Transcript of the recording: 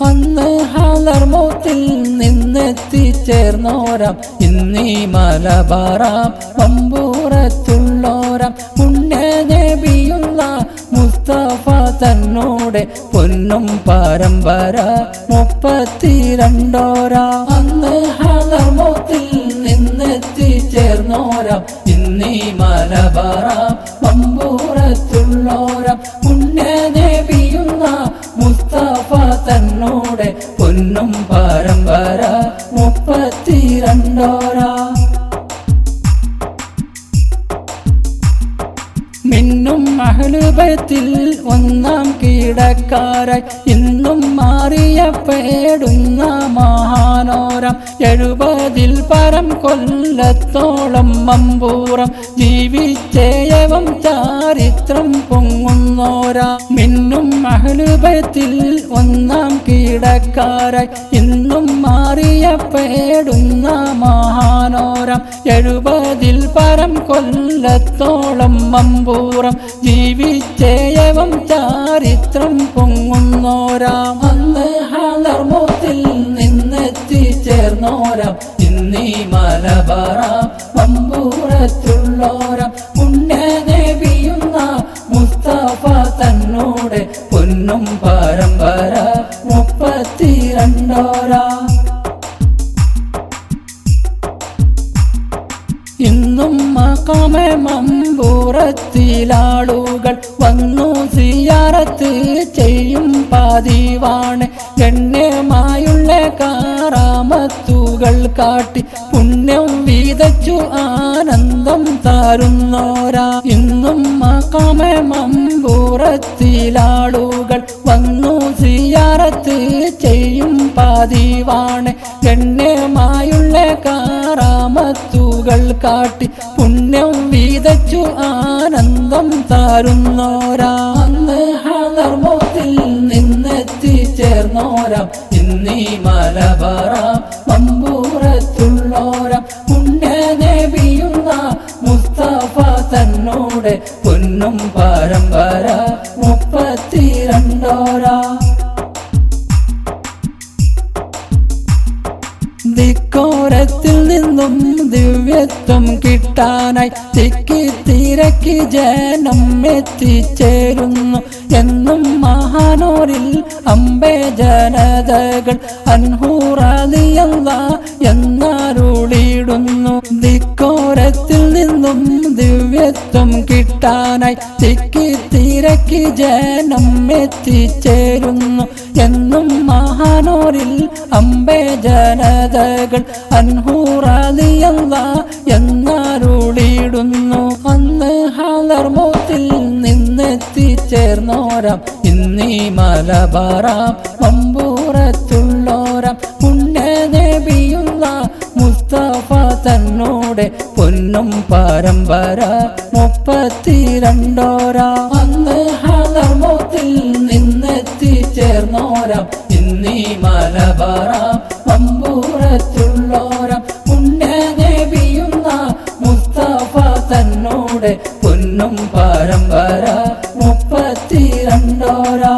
അന്ന് ഹലർമോത്തിൽ നിന്നെത്തിച്ചേർന്നോരം ഇന്നീ മലബാറാം പമ്പൂറത്തുള്ളോരാം പുണ്യനബിയുള്ള മുസ്തഫ തന്നോടെ പൊന്നും പരമ്പര മുപ്പത്തിരണ്ടോരാ. അന്ന് ഹലർമോത്തിൽ നിന്നെത്തിച്ചേർന്നോരം ഇന്നീ മലബാറാം മുപ്പത്തിരണ്ടോരാ മിന്നും മഹലുഭയത്തിൽ ഒന്നാം കീടക്കാരായി ഇന്നും മാറിയ പേടുന്ന മഹാനോരം. എഴുപതിൽ പരം കൊല്ലത്തോളം മമ്പൂറം ജീവിച്ചേയവം ചാരിത്രം പൊങ്ങുന്നോരാ. മിന്നും മഹലുബത്തിൽ ഒന്നാം കീടക്കാരായി ഇന്നും മാറിയ പേടുന്ന മഹാനോരം എഴുപതിൽ പരം കൊല്ലത്തോളം മമ്പൂറം ജീവിച്ചേയവം ചാരിത്രം പൊങ്ങുന്നോരാം. അന്ന് നിന്നെത്തി ചേർന്നോരാം. ഇന്നീ മലബാറാം മമ്പൂറത്തുള്ളോരാം. പൊന്നും പരമ്പര മുപ്പത്തിരണ്ടോരാ. ഇന്നും മക്കാമെ മമ്പൂറത്തിലാളുകൾ വന്നു സിയാറത്ത് ചെയ്യും പതിവാണ്. ഗണ്യമായുള്ള കാറാമത്തുകൾ കാട്ടി പുണ്യം വീതച്ചു ആനന്ദം താരുന്നോരാ. ഇന്നും മക്കാമെ മമ്പൂറത്തിലാളുകൾ വന്നു സിയാറത്ത് ചെയ്യും പതിവാണ്. ഗണ്യമായുള്ള കാറാമത്തുകൾ കാട്ടി പുണ്യം വീതച്ചു ആനന്ദം താരുന്നോരാ. അന്ന് നിന്നെത്തി ചേർന്നോരം ഇന്നീ മലബാറാം നബിയുന്ന മുസ്തഫ തന്നോട് പൊന്നും പരമ്പര മുപ്പത്തിരണ്ടോര. ദിക്കോരത്തിൽ നിന്നും ദിവ്യത്വം കിട്ടാനായി തിക്കി തിരക്കി ജനം എത്തിച്ചേരുന്നു. എന്നും മഹാനോരിൽ അമ്പേ ജനതകൾ അൻഹൂറാലിയല്ല എന്നാരുളിയിടുന്നു നിക്കോരത്തിൽ നിന്നും ദിവ്യത്വം കിട്ടാനായി തിക്കി തിരക്കി ജനം എത്തിച്ചേരുന്നു. എന്നും മഹാനൂരിൽ അമ്പേ ജനതകൾ അൻഹൂറാലിയല്ല എന്നാരുളിയിടുന്നു. അന്ന് ഹാലർമോത്തിൽ നിന്നെത്തിച്ചേർന്നോരാം. ഇന്നീ മലബാറാം നമ്മുടെ പൊന്നും പരമ്പര മുപ്പത്തിരണ്ടോരാ. അന്ന് ഹലമോത്തിൽ നിന്നെത്തിച്ചേർന്നോരാം ഇന്നീ മലബാറാം അമ്പൂറത്തുള്ളോരാം പുണ്യനേവിയുന്ന മുസ്തഫ തന്നോടെ പൊന്നും പരമ്പര മുപ്പത്തിരണ്ടോരാ.